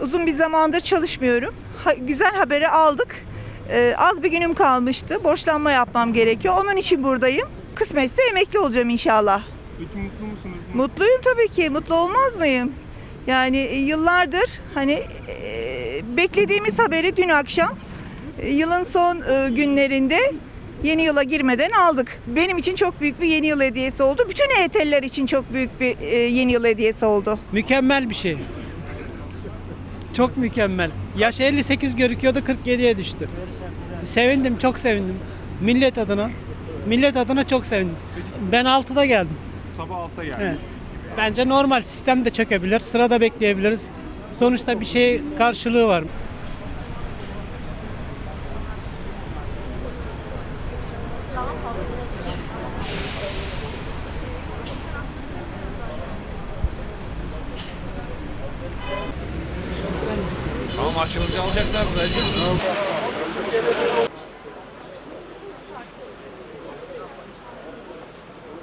Uzun bir zamandır çalışmıyorum. Ha, güzel haberi aldık. Ee, az bir günüm kalmıştı. Borçlanma yapmam gerekiyor. Onun için buradayım. Kısmetse emekli olacağım inşallah. Peki mutlu musunuz? Mutluyum tabii ki. Mutlu olmaz mıyım? Yani e, yıllardır hani e, beklediğimiz haberi dün akşam e, yılın son e, günlerinde yeni yıla girmeden aldık. Benim için çok büyük bir yeni yıl hediyesi oldu. Bütün EYT'liler için çok büyük bir e, yeni yıl hediyesi oldu. Mükemmel bir şey. Çok mükemmel. Yaş 58 görüküyordu 47'ye düştü. Sevindim, çok sevindim. Millet adına. Millet adına çok sevindim. Ben 6'da geldim. Sabah 6'da geldiniz. Evet. Bence normal sistem de çökebilir. Sırada bekleyebiliriz. Sonuçta bir şey karşılığı var. Tamam açılınca alacaklar.